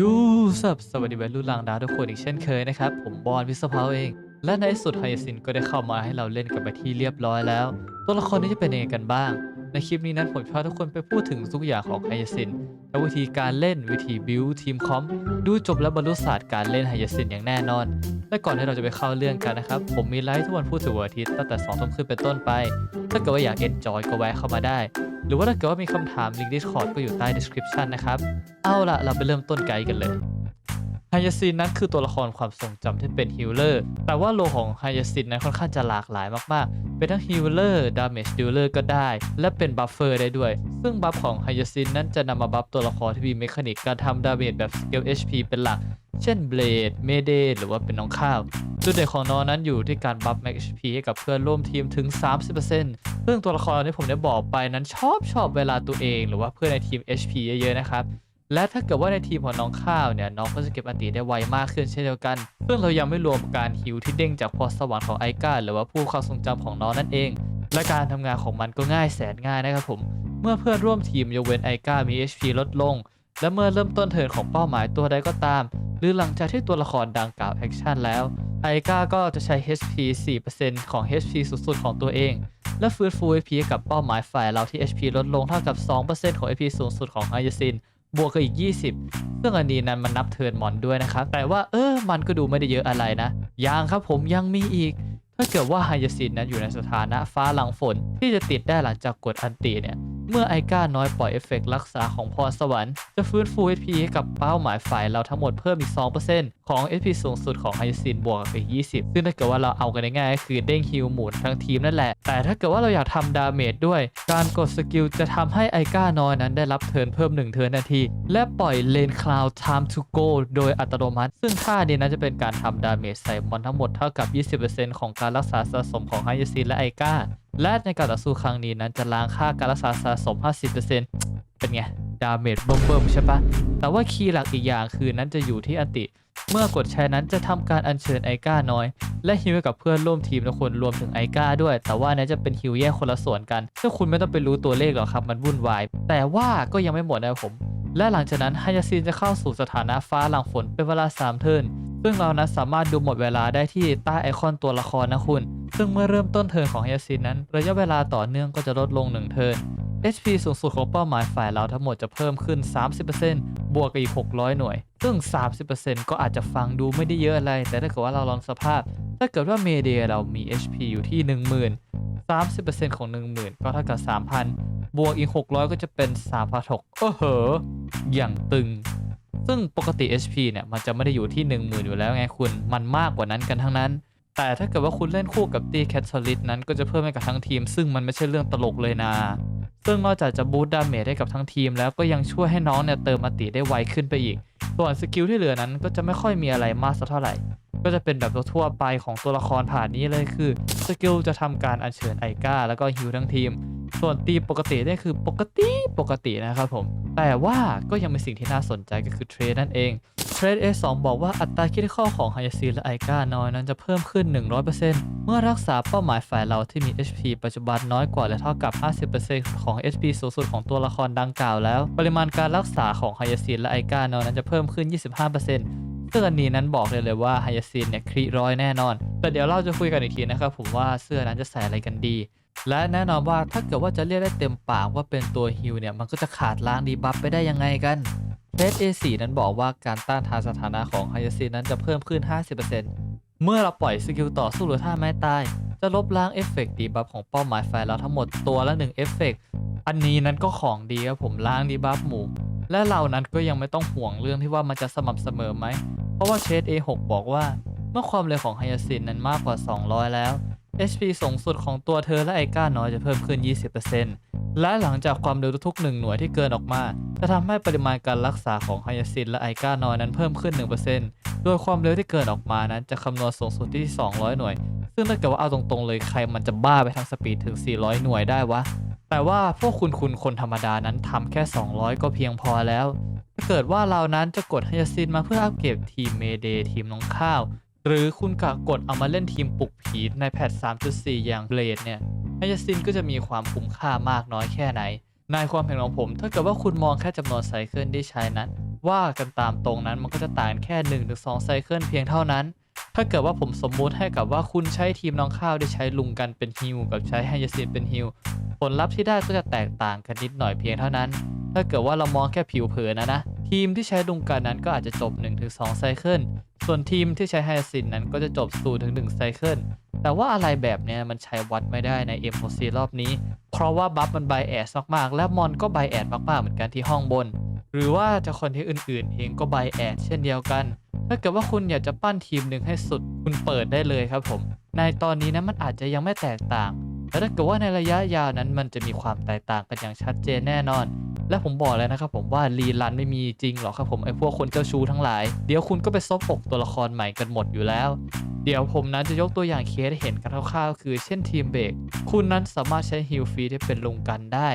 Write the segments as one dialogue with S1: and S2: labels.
S1: ยูสับสวัสดีวัยรุ่นลางดาวทุกคนอีกเช่นเคยนะครับ ผมบอลวิศภาเอง และในสุดไฮยาซินก็ได้เข้ามาให้เราเล่นกันไปที่เรียบร้อยแล้ว ตัวละครนี้จะเป็นยังไงกันบ้าง ในคลิปนี้นั้นผมพาทุกคนไปพูดถึงทุกอย่างของไฮยาซินและวิธีการเล่นวิธีบิวทีมคอม ดูจบและบรรลุศาสตร์การเล่นไฮยาซินอย่างแน่นอน และก่อนที่เราจะไปเข้าเรื่องกันนะครับ ผมมีไลฟ์ทุกวันพุธถึงวันอาทิตย์ตั้งแต่2ทุ่มครึ่งเป็นต้นไป ถ้าเกิดว่าอยากเอนจอยก็แวะเข้ามาได้ หรือว่าถ้าเกิดว่ามีคำถามลิงก์ Discord ก็อยู่ใต้ description นะครับ เอาล่ะเราไปเริ่มต้นไกด์กันเลย ไฮยาซินนั้นคือตัวละครความทรงจำที่เป็นฮิลเลอร์แต่ว่าโลของไฮยาซินนั้นค่อนข้างจะหลากหลายมากๆ เป็นทั้งฮิลเลอร์ดาเมจดิลเลอร์ก็ได้ และเป็นบัฟเฟอร์ได้ด้วย ซึ่งบัฟของไฮยาซินนั้นจะนำมาบัฟตัวละครที่มีเมคานิกการทำดาเมจแบบสเกล HP เป็นหลัก เช่นเบลดเมเดหรือว่าเป็นน้องข้าว จุดเด่นของน้องนั้นอยู่ที่การบัฟแม็ก HP ให้กับเพื่อนร่วมทีมถึง 30%ซึ่งตัวละครที่ผมได้บอกไปนั้นชอบชอบเวลาตัวเอง หรือว่าเพื่อนในทีม HP เยอะๆนะครับ และถ้าเกิดว่าในทีมของน้องข้าวเนี่ยน้องก็จะเก็บอันติได้ไวมากขึ้นเช่นเดียวกัน ซึ่งเรายังไม่รวมการฮิวที่เด้งจากพรสวรรค์ของไอก้าหรือว่าผู้ความทรงจำของน้องนั่นเอง และการทำงานของมันก็ง่ายแสนง่ายนะครับผม เมื่อเพื่อนร่วมทีมยกเว้นไอก้ามี HP ลดลง และเมื่อเริ่มต้นเทินของเป้าหมายตัวใดก็ตาม หรือหลังจากที่ตัวละครดังกล่าวแอคชั่นแล้วไอก้าก็จะใช้ HP 4%ของ HP สูงสุดของตัวเองและฟื้นฟู HP กับเป้าหมายฝ่ายเราที่ HP ลดลงเท่ากับ 2%ของ HP สูงสุดของไฮยาซิน บวกกับอีก 20 ซึ่งอันนี้นั้นมันนับเทิร์นมอนด้วยนะครับ แต่ว่าเออมันก็ดูไม่ได้เยอะอะไรนะ ยังครับผมยังมีอีก ถ้าเกิดว่าไฮยาซินนั้นอยู่ในสถานะฟ้าหลังฝนที่จะติดได้หลังจากกดอันตีเนี่ย เมื่อไอก้าน้อยปล่อยเอฟเฟกต์รักษาของพรสวรรค์จะฟื้นฟู HP ให้กับเป้าหมายฝ่ายเราทั้งหมดเพิ่มอีก 2%ของ HP สูงสุดของไฮซินบวกอีก 20 ซึ่งถ้าเกิดว่าเราเอากันง่ายๆก็คือเด้งฮิลหมุนทั้งทีมนั่นแหละ แต่ถ้าเกิดว่าเราอยากทำดาเมจด้วย การกดสกิลจะทำให้ไอก้าน้อยนั้นได้รับเทิร์นเพิ่ม 1 เทิร์นนาที และปล่อยเลนคลาว time to go โดยอัตโนมัติ ซึ่งท่านี้นั้นจะเป็นการทำดาเมจใส่มอนทั้งหมดเท่ากับ 20%ของการรักษาสะสมของไฮซินและไอก้าและในการต่อสู้ครั้งนี้นั้นจะล้างค่าการรักษาสะสม 50%เป็นไง ดาเมจเบิ่มๆใช่ปะแต่ว่าคีย์หลักอีกอย่างคือนั้นจะอยู่ที่อันติ เมื่อกดใช้นั้นจะทำการอัญเชิญไอก้าน้อย และฮิวกับเพื่อนร่วมทีมทุกคนรวมถึงไอก้าด้วย แต่ว่านั้นจะเป็นฮิวแยกคนละส่วนกันซึ่งคุณไม่ต้องไปรู้ตัวเลขหรอกครับมันวุ่นวาย แต่ว่าก็ยังไม่หมดนะผม และหลังจากนั้นไฮยาซินจะเข้าสู่สถานะฟ้าหลังฝนเป็นเวลา3เทิร์นซึ่งเรานั้นสามารถดูหมดเวลาได้ที่ใต้ไอคอนตัวละครนะคุณ ซึ่งเมื่อเริ่มต้นเทิร์นของไฮยาซินนั้น ระยะเวลาต่อเนื่องก็จะลดลง 1 เทิร์น HP สูงสุดของเป้าหมายฝ่ายเราทั้งหมดจะเพิ่มขึ้น 30%บวกกับอีก 600 หน่วย ซึ่ง 30%ก็อาจจะฟังดูไม่ได้เยอะอะไร แต่ถ้าเกิดว่าเราลองสภาพ ถ้าเกิดว่าเมเดียเรามี HP อยู่ที่ 10,000 30%ของ 10,000 ก็เท่ากับ 3,000 บวกอีก 600 ก็จะเป็น 3,600โอ้โห อย่างตึง ซึ่งปกติ HP เนี่ย มันจะไม่ได้อยู่ที่ 10,000 อยู่แล้วไงคุณ มันมากกว่านั้นกันทั้งนั้น แต่ถ้าเกิดว่าคุณเล่นคู่กับตีแคทซอลิดนั้นก็จะเพิ่มให้กับทั้งทีม ซึ่งมันไม่ใช่เรื่องตลกเลยนะ ซึ่งนอกจากจะบูตดาเมจให้กับทั้งทีม แล้วก็ยังช่วยให้น้องเนี่ยเติมอติได้ไวขึ้นไปอีก ส่วนสกิลที่เหลือนั้นก็จะไม่ค่อยมีอะไรมากสักเท่าไหร่ ก็จะเป็นแบบทั่วไปของตัวละครผ่านนี้เลยคือสกิลจะทำการอัญเชิญไอก้าแล้วก็ฮิวทั้งทีม ส่วนตีปกตินี่คือปกติปกตินะครับผม แต่ว่าก็ยังมีสิ่งที่น่าสนใจก็คือเทรดนั่นเอง เทรด A2 บอกว่าอัตราคิดข้อของไฮยาซีและไอก้าน้อยนั้นจะเพิ่มขึ้น 100%เมื่อรักษาเป้าหมายฝ่ายเราที่มี HP ปัจจุบันน้อยกว่าหรือเท่ากับ 50%ของ HP สูงสุดของตัวละครดังกล่าวแล้ว ปริมาณการรักษาของไฮยาซีและไอก้าน้อยนั้นจะเพิ่มขึ้น 25%ซึ่งอันนี้นั้นบอกเลยเลยว่าไฮยาซีนเนี่ยครีร้อยแน่นอน แต่เดี๋ยวเราจะคุยกันอีกทีนะครับผมว่าเสื้อนั้นจะใส่อะไรกันดี และแน่นอนว่าถ้าเกิดว่าจะเรียกได้เต็มปากว่าเป็นตัวฮิลเนี่ยมันก็จะขาดล้างดีบัฟไปได้ยังไงกัน เทส A4 นั้นบอกว่าการต้านทานสถานะของไฮยาซินนั้นจะเพิ่มขึ้น 50%เมื่อเราปล่อยสกิลต่อสู้หรือท่าไม้ตาย จะลบล้างเอฟเฟกต์ดีบัฟของเป้าหมายฝ่ายเราทั้งหมดตัวละ1เอฟเฟกต์อันนี้นั้นก็ของดีครับผมล้างดีบัฟหมู่และเรานั้นก็ยังไม่ต้องห่วงเรื่องที่ว่ามันจะสม่ำเสมอไหม เพราะว่าเชด A6 บอกว่า เมื่อความเร็วของไฮยาซินนั้นมากกว่า 200 แล้ว HP สูงสุดของตัวเธอและไอก้าน้อยจะเพิ่มขึ้น 20% และหลังจากความเร็วทุกๆ 1 หน่วยที่เกินออกมา จะทำให้ปริมาณการรักษาของไฮยาซินและไอก้านอยนั้นเพิ่มขึ้น 1%โดยความเร็วที่เกินออกมานั้นจะคำนวณสูงสุดที่ 200 หน่วย ซึ่งถ้าเกิดว่าเอาตรงๆเลยใครมันจะบ้าไปทางสปีดถึง 400 หน่วยได้วะ แต่ว่าพวกคุณคุณคนธรรมดานั้นทำแค่ 200 ก็เพียงพอแล้ว ถ้าเกิดว่าเรานั้นจะกดไฮยาซินมาเพื่ออัปเกรดทีมเมเดทีมน้องข้าว หรือคุณกะกดเอามาเล่นทีมปลุกผีในแพท 3.4 อย่างเบลดเนี่ยไฮยาซินก็จะมีความคุ้มค่ามากน้อยแค่ไหน ในความเห็นของผม ถ้าเกิดว่าคุณมองแค่จำนวนไซเคิลที่ใช้นั้น ว่ากันตามตรงนั้นมันก็จะต่างกันแค่ 1-2 ไซเคิลเพียงเท่านั้น ถ้าเกิดว่าผมสมมุติให้กับว่าคุณใช้ทีมน้องข้าวได้ใช้ลุงกันเป็นฮิวกับใช้ไฮยาซินเป็นฮิวผลลัพธ์ที่ได้ก็จะแตกต่างกันนิดหน่อยเพียงเท่านั้น ถ้าเกิดว่าเรามองแค่ผิวเผินนะนะ ทีมที่ใช้ลุงกันนั้นก็อาจจะจบ 1-2ไซเคิล ส่วนทีมที่ใช้ไฮซินนั้นก็จะจบ 0-1ไซเคิล แต่ว่าอะไรแบบเนี้ยมันใช้วัดไม่ได้ใน M4C รอบนี้ เพราะว่าบัฟมันไบแอสมากๆ และมอนก็ไบแอดมากๆ เหมือนกันที่ห้องบน หรือว่าจะคนที่อื่นๆ เองก็ไบแอดเช่นเดียวกัน ถ้าเกิดว่าคุณอยากจะปั้นทีมหนึ่งให้สุด คุณเปิดได้เลยครับผม ในตอนนี้นะมันอาจจะยังไม่แตกต่างแต่ถ้าเกิดว่าในระยะยาวนั้นมันจะมีความแตกต่างกันอย่างชัดเจนแน่นอน และผมบอกเลยนะครับผมว่ารีลันไม่มีจริงหรอกครับผมไอ้พวกคนเจ้าชู้ทั้งหลาย เดี๋ยวคุณก็ไปซบอกตัวละครใหม่กันหมดอยู่แล้ว เดี๋ยวผมนั้นจะยกตัวอย่างเคสให้เห็นกันคร่าวๆคือเช่นทีมเบรกคุณนั้นสามารถใช้ฮิลฟรีได้เป็นลุงกันได้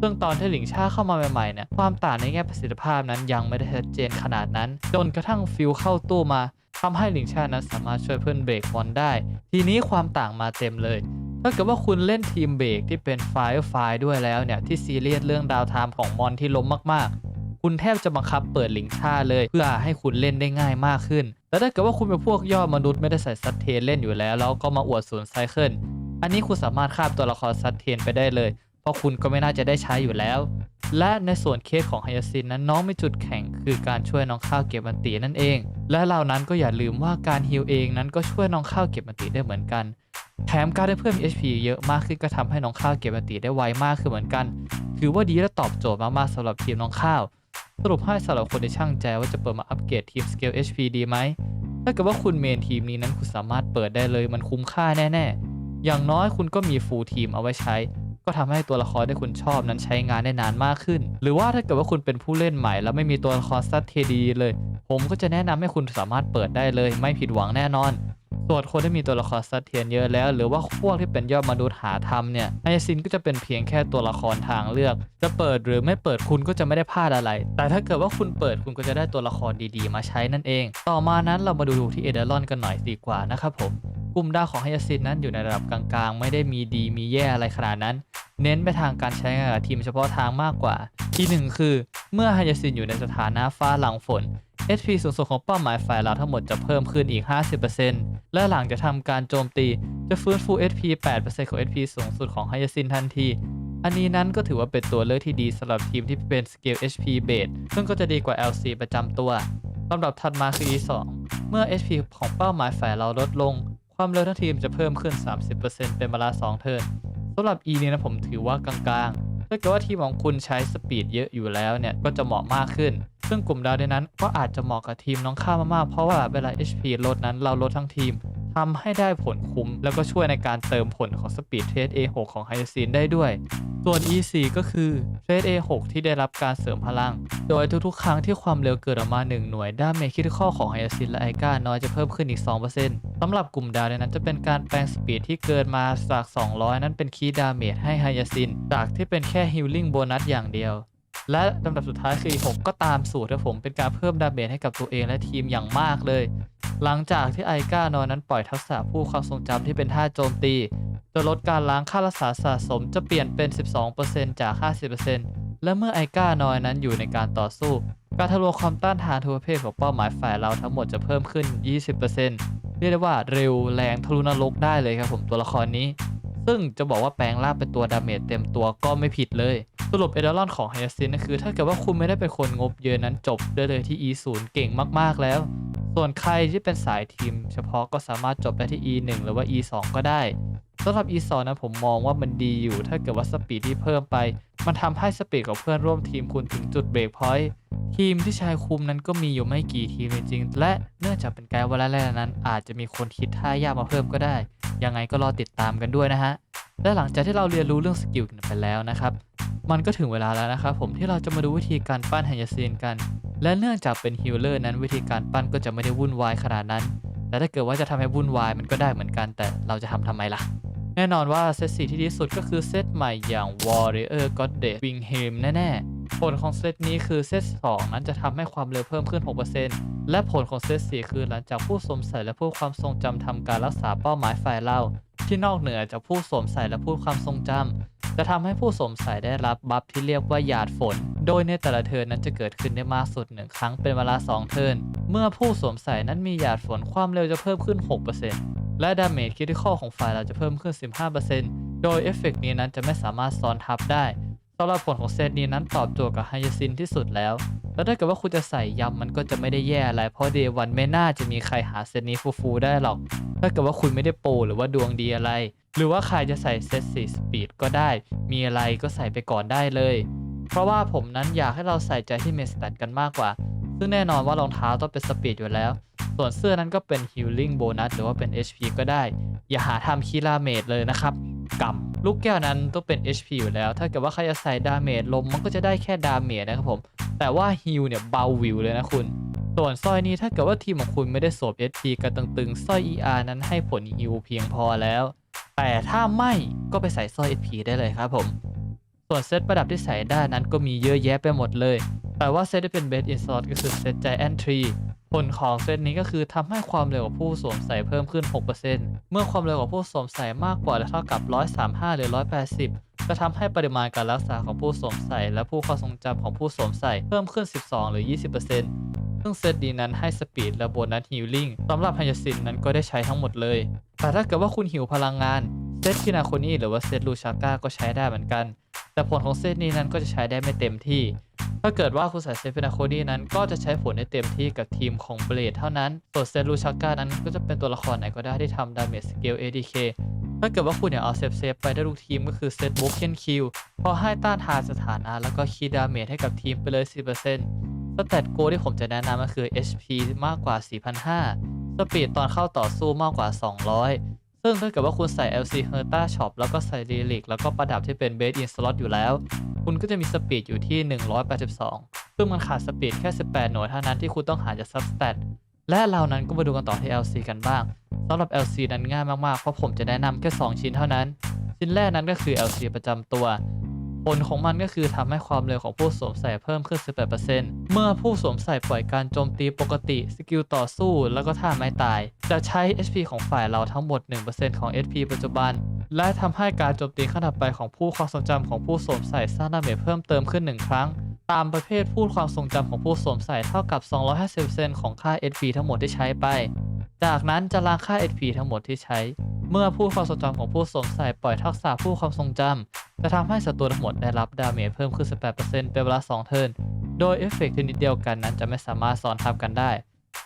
S1: ซึ่งตอนที่หลิงชาเข้ามาใหม่ๆเนี่ยความต่างในแง่ประสิทธิภาพนั้นยังไม่ได้ชัดเจนขนาดนั้น จนกระทั่งฟิลเข้าตู้มาทำให้หลิงชานั้นสามารถช่วยเพื่อนเบรกบอลได้ ทีนี้ความต่างมาเต็มเลย ถ้าเกิดว่าคุณเล่นทีมเบรกที่เป็นไฟล์ไฟล์ด้วยแล้วเนี่ย ที่ซีเรียสเรื่องดาวไทม์ของมอนที่ล้มมากๆ คุณแทบจะบังคับเปิดหลิงชาเลย เพื่อให้คุณเล่นได้ง่ายมากขึ้น แต่ถ้าเกิดว่าคุณเป็นพวกยอดมนุษย์ไม่ได้ใส่ซัดเทนเล่นอยู่แล้ว แล้วก็มาอวดศูนย์ไซเคิลอันนี้คุณสามารถข้ามตัวละครซัดเทนไปได้เลย เพราะคุณก็ไม่น่าจะได้ใช้อยู่แล้ว และในส่วนเคสของไฮยาซินนั้นน้องมีจุดแข็งคือการช่วยน้องข้าวเก็บมันตีนั่นเอง และเหล่านั้นก็อย่าลืมว่าการฮิลเองนั้นก็ช่วยน้องข้าวเก็บมันตีได้เหมือนกัน แถมการได้เพิ่ม HP เยอะมากขึ้นก็ทำให้น้องข้าวเก็บมันตีได้ไวมากขึ้นเหมือนกัน ถือว่าดีและตอบโจทย์มากๆสำหรับทีมน้องข้าว สรุปให้สำหรับคนที่ช่างใจว่าจะเปิดมาอัปเกรดทีมสเกล HP ดีไหม ถ้าเกิดว่าคุณเมนทีมนี้นั้นคุณสามารถเปิดได้เลยมันคุ้มค่าแน่ ๆ อย่างน้อยคุณก็มีฟูลทีมเอาไว้ใช้ ก็ทำให้ตัวละครที่คุณชอบนั้นใช้งานได้นานมากขึ้น หรือว่าถ้าเกิดว่าคุณเป็นผู้เล่นใหม่ แล้วไม่มีตัวละครซัดเทดีเลย ผมก็จะแนะนำให้คุณสามารถเปิดได้เลย ไม่ผิดหวังแน่นอน ส่วนคนที่มีตัวละครซัดเทียนเยอะแล้ว หรือว่าพวกที่เป็นยอดมนุษย์หาทำเนี่ยไอซินก็จะเป็นเพียงแค่ตัวละครทางเลือก จะเปิดหรือไม่เปิดคุณก็จะไม่ได้พลาดอะไร แต่ถ้าเกิดว่าคุณเปิดคุณก็จะได้ตัวละครดีๆ มาใช้นั่นเอง ต่อมานั้นเรามาดูที่เอเดรอนกันหน่อยดีกว่านะครับผมกลุ่มดาวของไฮยาซินนั้นอยู่ในระดับกลางๆ ไม่ได้มีดีมีแย่อะไรขนาดนั้น เน้นไปทางการใช้งานทีมเฉพาะทางมากกว่า ที่หนึ่งคือ เมื่อไฮยาซินอยู่ในสถานะฟ้าหลังฝน HP สูงสุดของเป้าหมายฝ่ายเราทั้งหมดจะเพิ่มขึ้นอีก 50%และหลังจะทำการโจมตี จะฟื้นฟู HP 8%ของ HP สูงสุดของไฮยาซินทันที อันนี้นั้นก็ถือว่าเป็นตัวเลือกที่ดีสำหรับทีมที่เป็นสเกล HP base ซึ่งก็จะดีกว่า LC ประจำตัวลำดับถัดมาคือ E2 เมื่อ HP ของเป้าหมายฝ่ายเราลดลง ความเร็วทั้งทีมจะเพิ่มขึ้น 30%เป็นเวลา 2 เทิร์นสำหรับ E นี้นะผมถือว่ากลางๆ ถ้าเกิดว่าทีมของคุณใช้สปีดเยอะอยู่แล้วเนี่ยก็จะเหมาะมากขึ้น ซึ่งกลุ่มดาวในนั้นก็อาจจะเหมาะกับทีมน้องข้ามากๆเพราะว่าเวลา HP ลดนั้นเราลดทั้งทีม ทำให้ได้ผลคุ้ม แล้วก็ช่วยในการเติมผลของสปีดเทส A6 ของไฮซีนได้ด้วย ส่วน E4 ก็คือเทส A6 ที่ได้รับการเสริมพลัง โดยทุกๆ ครั้งที่ความเร็วเกิดออกมา 1 หน่วยด้ามเมคิดข้อของไฮซินและไอก้าน้อยจะเพิ่มขึ้นอีก 2%สำหรับกลุ่มดาวในนั้นจะเป็นการแปลงสปีดที่เกินมาจาก 200 นั้นเป็นคีย์ดาเมจให้ไฮยาซิน จากที่เป็นแค่ฮิลลิ่งโบนัสอย่างเดียว และลำดับสุดท้ายคือ6ก็ตามสูตรครับผมเป็นการเพิ่มดาเมจให้กับตัวเองและทีมอย่างมากเลย หลังจากที่ไอก้านอยนั้นปล่อยทักษะผู้ความทรงจำที่เป็นท่าโจมตีจะลดการล้างค่ารักษาสะสมจะเปลี่ยนเป็น 12%จาก 50%และเมื่อไอก้านอยนั้นอยู่ในการต่อสู้ การทะลวงความต้านทานทุกประเภทของเป้าหมายฝ่ายเราทั้งหมดจะเพิ่มขึ้น 20%เรียกได้ว่าเร็วแรงทะลุนรกได้เลยครับผมตัวละครนี้ ซึ่งจะบอกว่าแปลงร่างเป็นตัวดาเมจเต็มตัวก็ไม่ผิดเลย สรุปเอเดรอนของไฮยาซินก็คือ ถ้าเกิดว่าคุณไม่ได้เป็นคนงบเยอะนั้นจบได้เลยที่ E0 เก่งมากๆแล้ว ส่วนใครที่เป็นสายทีม เฉพาะก็สามารถจบได้ที่ E1 หรือว่า E2 ก็ได้สำหรับ E2 นะผมมองว่ามันดีอยู่ ถ้าเกิดว่าสปีดที่เพิ่มไป มันทำให้สปีดของเพื่อนร่วมทีมคุณถึงจุดเบรกพอยต์ทีมที่ใช้คุมนั้นก็มีอยู่ไม่กี่ทีมจริงๆและเนื่องจากเป็นไกด์วันแรกนั้น อาจจะมีคนคิดท่ายากมาเพิ่มก็ได้ ยังไงก็รอติดตามกันด้วยนะฮะและหลังจากที่เราเรียนรู้เรื่องสกิลกันไปแล้วนะครับ มันก็ถึงเวลาแล้วนะครับผมที่เราจะมาดูวิธีการปั้นแฮยาซีนกัน และเนื่องจากเป็นฮิลเลอร์นั้นวิธีการปั้นก็จะไม่ได้วุ่นวายขนาดนั้น แต่ถ้าเกิดว่าจะทำให้วุ่นวายมันก็ได้เหมือนกันแต่เราจะทำทำไมล่ะ แน่นอนว่าเซตสีที่ดีสุดก็คือเซตใหม่อย่าง Warrior Goddess Winghelm แน่ๆ ผลของเซตนี้คือเซต2นั้นจะทำให้ความเร็วเพิ่มขึ้น 6%และผลของเซต4คือหลังจากผู้สวมใส่และผู้ความทรงจำทำการรักษาเป้าหมายฝ่ายเรา ที่นอกเหนือจากผู้สวมใส่และผู้ความทรงจำจะทำให้ผู้สวมใส่ได้รับบัฟที่เรียกว่าหยาดฝน โดยในแต่ละเทิร์นนั้นจะเกิดขึ้นได้มากสุด1ครั้งเป็นเวลา 2 เทิร์น เมื่อผู้สวมใส่นั้นมีหยาดฝนความเร็วจะเพิ่มขึ้น 6% และดาเมจคริติคอลของฝ่ายเราจะเพิ่มขึ้น 15%โดยเอฟเฟกต์นี้นั้นจะไม่สามารถซ้อนทับได้สำหรับผลของเซตนี้นั้นตอบโจทย์กับไฮยาซินที่สุดแล้ว แล้วถ้าเกิดว่าคุณจะใส่ยำมันก็จะไม่ได้แย่อะไร เพราะเดวันไม่น่าจะมีใครหาเซตนี้ฟูๆได้หรอก ถ้าเกิดว่าคุณไม่ได้โปรหรือว่าดวงดีอะไร หรือว่าใครจะใส่เซต4สปีดก็ได้ มีอะไรก็ใส่ไปก่อนได้เลย เพราะว่าผมนั้นอยากให้เราใส่ใจที่เมสแตทกันมากกว่า ซึ่งแน่นอนว่ารองเท้าต้องเป็นสปีดอยู่แล้ว ส่วนเสื้อนั้นก็เป็น Healing Bonus หรือว่าเป็น HP ก็ได้ อย่าหาทำคีราเมดเลยนะครับกำลูกแก้วนั้นต้องเป็น HP อยู่แล้ว ถ้าเกิดว่าใครจะใส่ดาเมจลมมันก็จะได้แค่ดาเมจนะครับผม แต่ว่าฮิลเนี่ยเบาวิวเลยนะคุณ ส่วนสร้อยนี้ถ้าเกิดว่าทีมของคุณไม่ได้สวม SP กันตึงๆสร้อย ER นั้นให้ผลฮิลเพียงพอแล้ว แต่ถ้าไม่ก็ไปใส่สร้อย SP ได้เลยครับผม ส่วนเซตประดับที่ใส่ได้นั้นก็มีเยอะแยะไปหมดเลย แต่ว่าเซตที่เป็นเบสอินสลอตก็คือเซต Giant Tree ผลของเซตนี้ก็คือทำให้ความเร็วของผู้สวมใส่เพิ่มขึ้น 6%เมื่อความเร็วของผู้สวมใส่มากกว่าหรือเท่ากับ 135 หรือ 180จะทำให้ปริมาณการรักษาของผู้สวมใส่ และผู้ข้าทรงจำของผู้สวมใส่เพิ่มขึ้น 12 หรือ 20%ซึ่งเซตนี้นั้นให้สปีดและโบนัสฮิลลิ่งสำหรับไฮยาซินนั้นก็ได้ใช้ทั้งหมดเลย แต่ถ้าเกิดว่าคุณหิวพลังงาน เซตคินาโคนี่หรือว่าเซตลูชาก้าก็ใช้ได้เหมือนกัน แต่ผลของเซตนี้นั้นก็จะใช้ได้ไม่เต็มที่ ถ้าเกิดว่าคุณใส่เซตฟินาโคนี่นั้นก็จะใช้ผลได้เต็มที่กับทีมของเบลดเท่านั้นส่วนเซตลูชาก้านั้นก็จะเป็นตัวละครไหนก็ได้ที่ทำดาเมจสเกล ADK ถ้าเกิดว่าคุณอยากเอาเซฟเซฟไปได้ทุกทีมก็คือเซตบุกเคนคิวพอให้ต้านทานสถานะแล้วก็คีดาเมจให้กับทีมไปเลย 10%สเตตโกที่ผมจะแนะนำก็คือ HP มากกว่า 4,500 สปีดตอนเข้าต่อสู้มากกว่า 200 ซึ่งถ้าเกิดว่าคุณใส่ LC h e r t a Shop แล้วก็ใส่ r e l i c แล้วก็ประดับที่เป็น Base in Slot อยู่แล้ว คุณก็จะมีสปีดอยู่ที่ 182 ซึ่งมันขาดสปีดแค่ 18 หน่วยเท่านั้นที่คุณต้องหาจาก Substat และเรานั้นก็มาดูกันต่อที่ LC กันบ้างสำหรับ LC นั้นง่ายมากๆ เพราะผมจะแนะนำแค่ 2 ชิ้นเท่านั้น ชิ้นแรกนั้นก็คือ LC ประจำตัว ผลของมันก็คือทำให้ความเร็วของผู้สวมใส่เพิ่มขึ้น 18%เมื่อผู้สวมใส่ปล่อยการโจมตีปกติ สกิลต่อสู้ แล้วก็ท่าไม้ตาย จะใช้ HP ของฝ่ายเราทั้งหมด 1%ของ HP ปัจจุบัน และทำให้การโจมตีขั้นถัดไปของผู้ความทรงจำของผู้สวมใส่สร้างดาเมจเพิ่มเติมขึ้น 1 ครั้ง ตามประเภทพูดความทรงจำของผู้สวมใส่เท่ากับ 250%ของค่า HP ทั้งหมดที่ใช้ไป จากนั้นจะล้างค่า HP ทั้งหมดที่ใช้ เมื่อผู้ความทรงจำของผู้สวมใส่ปล่อยทักษะผู้ความทรงจำจะทำให้ศัตรูทั้งหมดได้รับดาเมจเพิ่มขึ้น 18%เป็นเวลา 2 เทิร์น โดยเอฟเฟกต์ชนิดเดียวกันนั้นจะไม่สามารถซ้อนทับกันได้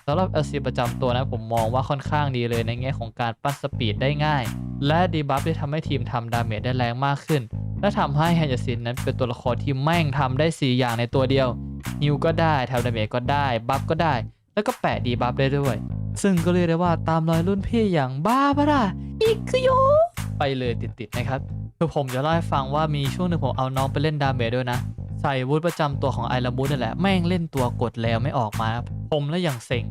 S1: สำหรับ LC ประจำตัวนะผมมองว่าค่อนข้างดีเลยในแง่ของการปั้นสปีดได้ง่าย และดีบัฟที่ทำให้ทีมทำดาเมจได้แรงมากขึ้น และทำให้ไฮยาซินนั้นเป็นตัวละครที่แม่งทำได้ 4 อย่างในตัวเดียวฮิวก็ได้ทำดาเมจก็ได้ บัฟก็ได้ แล้วก็แปะดีบัฟได้ด้วย ซึ่งก็เรียกได้ว่าตามรอยรุ่นพี่อย่างบ้าปะล่ะอีกคือโยไปเลยติดๆนะครับคือผมจะเล่าให้ฟังว่ามีช่วงหนึ่งผมเอาน้องไปเล่นดาเมจด้วยนะ ใส่วุธประจำตัวของไอระมุดนี่แหละแม่งเล่นตัวกดแล้วไม่ออกมาผมแล้วอย่างเซ็ง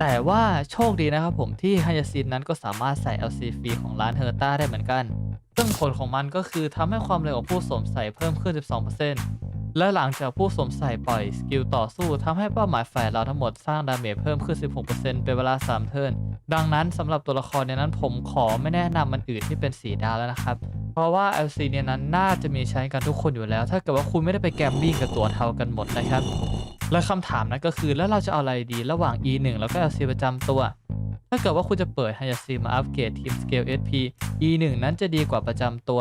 S1: แต่ว่าโชคดีนะครับผมที่ไฮยาซินนั้นก็สามารถใส่ LC ฟรีของร้านเฮอร์ต้าได้เหมือนกัน ซึ่งผลของมันก็คือทำให้ความเร็วของผู้สวมใส่เพิ่มขึ้น 12% และหลังจากผู้สวมใส่ปล่อยสกิลต่อสู้ทำให้เป้าหมายฝ่ายเราทั้งหมดสร้างดาเมจเพิ่มขึ้น 16%เป็นเวลา 3 เทิร์น ดังนั้นสำหรับตัวละครในนั้นผมขอไม่แนะนำมันอื่นที่เป็นสีดาวแล้วนะครับ เพราะว่า LC เนี่ยนั้นน่าจะมีใช้กันทุกคนอยู่แล้ว ถ้าเกิดว่าคุณไม่ได้ไปแกมบี้กับตัวเทากันหมดนะครับ และคำถามนั้นก็คือแล้วเราจะเอาอะไรดีระหว่าง E1 แล้วก็ LC ประจำตัว ถ้าเกิดว่าคุณจะเปิด h y a c i n มาอัปเกรดทีมสเกล SP E1 นั้นจะดีกว่าประจำตัว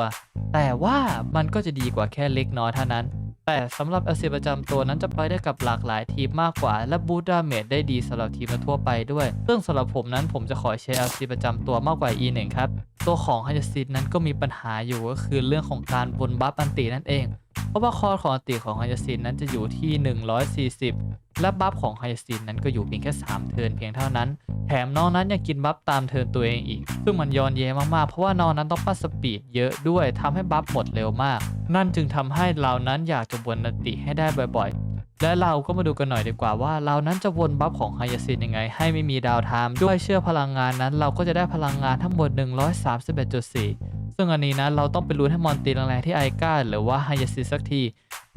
S1: แต่ว่ามันก็จะดีกว่าแค่เล็กน้อยเท่านั้น แต่สำหรับอาเซียประจำตัวนั้นจะไปได้กับหลากหลายทีมมากกว่า และบูตดาเมจได้ดีสำหรับทีมทั่วไปด้วย ซึ่งสำหรับผมนั้นผมจะขอใช้ LC ประจำตัวมากกว่า E1 ครับ ตัวของฮันยซิตนั้นก็มีปัญหาอยู่ก็คือเรื่องของการบนบัฟอันตีนั่นเอง เพราะว่าคอร์ของอันติของไฮยาซินนั้นจะอยู่ที่ 140 และบัฟของไฮยาซินนั้นก็อยู่เพียงแค่ 3 เทิร์นเพียงเท่านั้น แถมน้องนั้นยังกินบัฟตามเทิร์นตัวเองอีก ซึ่งมันย้อนแย้มากๆ เพราะว่าน้องนั้นต้องปั้นสปีดเยอะด้วยทำให้บัฟหมดเร็วมาก นั่นจึงทำให้เรานั้นอยากจะบนอันติให้ได้บ่อยๆ และเราก็มาดูกันหน่อยดีกว่าว่า เรานั้นจะวนบัฟของไฮยาซินยังไง ให้ไม่มีดาวไทม์ด้วยเชื่อพลังงานนั้น เราก็จะได้พลังงานทั้งหมด 131.4 ซึ่งอันนี้นะเราต้องไปลุ้นให้มอนตีแรงๆที่ไอก้าหรือว่าไฮยาซิสักที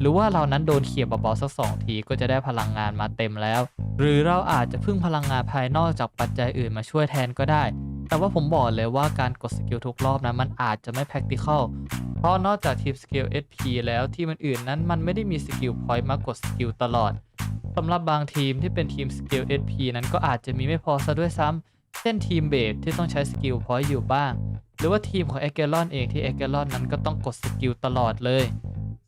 S1: หรือว่าเรานั้นโดนเขี่ยเบาๆสักสองทีก็จะได้พลังงานมาเต็มแล้ว หรือเราอาจจะพึ่งพลังงานภายนอกจากปัจจัยอื่นมาช่วยแทนก็ได้ แต่ว่าผมบอกเลยว่าการกดสกิลทุกรอบนะมันอาจจะไม่ practical เพราะนอกจากทีมสกิล SP แล้วทีมอื่นๆนั้นมันไม่ได้มีสกิลพอยต์มากกดสกิลตลอดสำหรับบางทีมที่เป็นทีมสกิล SP นั้นก็อาจจะมีไม่พอซะด้วยซ้ำ เช่นทีมเบสที่ต้องใช้สกิลพอยต์อยู่บ้าง หรือว่าทีมของเอเกลอนเองที่เอเกลอนนั้นก็ต้องกดสกิลตลอดเลย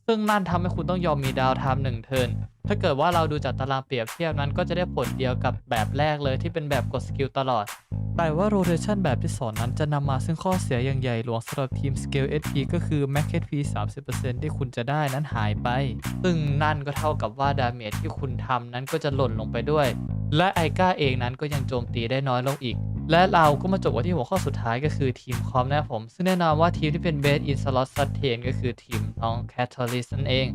S1: ซึ่งนั่นทำให้คุณต้องยอมมีดาวไทม์หนึ่งเทินถ้าเกิดว่าเราดูจากตารางเปรียบเทียบนั้นก็จะได้ผลเดียวกับแบบแรกเลยที่เป็นแบบกดสกิลตลอด แต่ว่า rotation แบบที่สอนนั้นจะนำมาซึ่งข้อเสียอย่างใหญ่หลวงสำหรับทีม Scale SP ก็คือ Max HP 30%ที่คุณจะได้นั้นหายไป ซึ่งนั่นก็เท่ากับว่าดาเมจที่คุณทำนั้นก็จะหล่นลงไปด้วย และไอก้าเองนั้นก็ยังโจมตีได้น้อยลงอีก และเราก็มาจบกันที่หัวข้อสุดท้ายก็คือทีมคอมนะครับผม ซึ่งแน่นอนว่าทีมที่เป็นเบสอินสล็อตสเตนก็คือทีมน้องแคทเทอริสนั่นเอง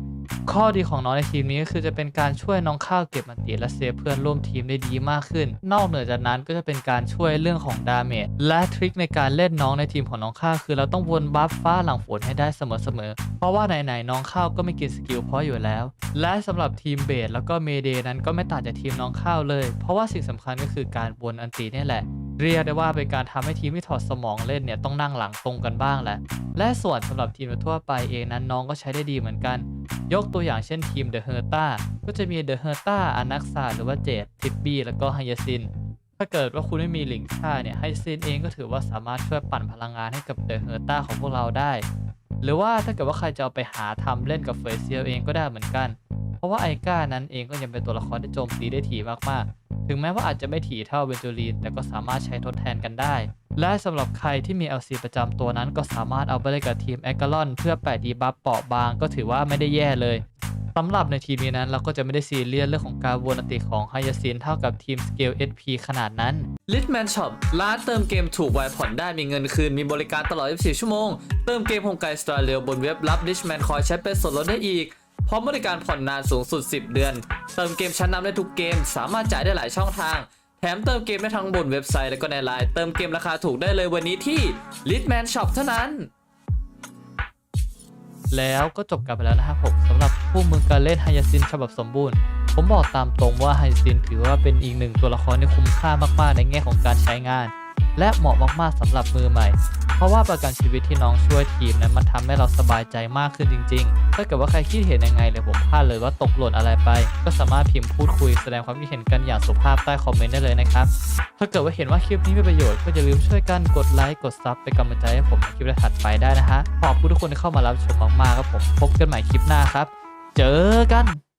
S1: ข้อดีของน้องในทีมนี้ก็คือจะเป็นการช่วยน้องข้าวเก็บมันติและเซฟเพื่อนร่วมทีมได้ดีมากขึ้น นอกเหนือจากนั้นก็จะเป็นการช่วยเรื่องของดาเมจและทริคในการเล่นน้องในทีมของน้องข้าวคือเราต้องวนบัฟฟ้าหลังฝนให้ได้เสมอๆเพราะว่าไหนๆน้องข้าวก็ไม่กินสกิลเพราะอยู่แล้ว และสำหรับทีมเบสแล้วก็เมเดนั้นก็ไม่ต่างจากทีมน้องข้าวเลย เพราะว่าสิ่งสำคัญก็คือการวนอันตีนี่แหละเรียกได้ว่าเป็นการทำให้ทีมที่ถอดสมองเล่นเนี่ยต้องนั่งหลังตรงกันบ้างแหละ และส่วนสำหรับทีมทั่วไปเองนั้นน้องก็ใช้ได้ดีเหมือนกัน ยกตัวอย่างเช่นทีมเดอะเฮอร์ตาก็จะมีเดอะเฮอร์ตาอนักซาหรือว่าเจดทิปบี้แล้วก็ไฮยาซิน ถ้าเกิดว่าคุณไม่มีหลิงค่าเนี่ยไฮซินเองก็ถือว่าสามารถช่วยปั่นพลังงานให้กับเดอะเฮอร์ตาของพวกเราได้ หรือว่าถ้าเกิดว่าใครจะเอาไปหาทำเล่นกับเฟรเซียเองก็ได้เหมือนกัน เพราะว่าไอก้านั้นเองก็ยังเป็นตัวละครที่โจมตีได้ถี่มากๆ ถึงแม้ว่าอาจจะไม่ถี่เท่าเวนจูรีนแต่ก็สามารถใช้ทดแทนกันได้ และสำหรับใครที่มี LC ประจำตัวนั้นก็สามารถเอาไปเล่นกับทีมแอ g กาลอนเพื่อแปะดีบัฟเปราะบางก็ถือว่าไม่ได้แย่เลย สำหรับในทีมนี้นั้นเราก็จะไม่ได้ซีเรียสเรื่องของการวนอันติของไฮยาซินเท่ากับทีมสเกล SP ขนาดนั้น
S2: Litman Shop ร้านเติมเกมถูกไวผ่อนได้มีเงินคืน มีบริการตลอด 24 ชั่วโมง เติมเกมโฮมไกลสตาร์เร็วบนเว็บรับ Richman คอยใช้เป็นส่วนลดได้อีก พร้อมบริการผ่อนนานสูงสุด 10 เดือน เติมเกมชั้นนำได้ทุกเกม สามารถจ่ายได้หลายช่องทาง แถมเติมเกมได้ทั้งบนเว็บไซต์และก็ในไลน์เติมเกมราคาถูกได้เลยวันนี้ที่ Litman Shop เท่านั้น
S1: แล้วก็จบกันไปแล้วนะครับผมสำหรับ ผู้มือการเล่นไฮยาซินฉบับสมบูรณ์ ผมบอกตามตรงว่าไฮยาซินถือว่าเป็นอีกหนึ่งตัวละครที่คุ้มค่ามากๆในแง่ของการใช้งาน และเหมาะมากๆสำหรับมือใหม่ เพราะว่าประกันชีวิตที่น้องช่วยทีมนั้นมันทำให้เราสบายใจมากขึ้นจริง ๆ ถ้าเกิดว่าใครคิดเห็นยังไงเลยผมพลาดเลยว่าตกหล่นอะไรไป ก็สามารถพิมพ์พูดคุยแสดงความคิดเห็นกันอย่างสุภาพใต้คอมเมนต์ได้เลยนะครับ ถ้าเกิดว่าเห็นว่าคลิปนี้มีประโยชน์ก็อย่าลืมช่วยกันกดไลค์กดซับเป็นกำลังใจให้ผมในคลิปถัดไปได้นะฮะขอบคุณทุกคนที่เข้ามารับชมมากๆครับผมพบกันใหม่คลิปหน้าครับ เจอกัน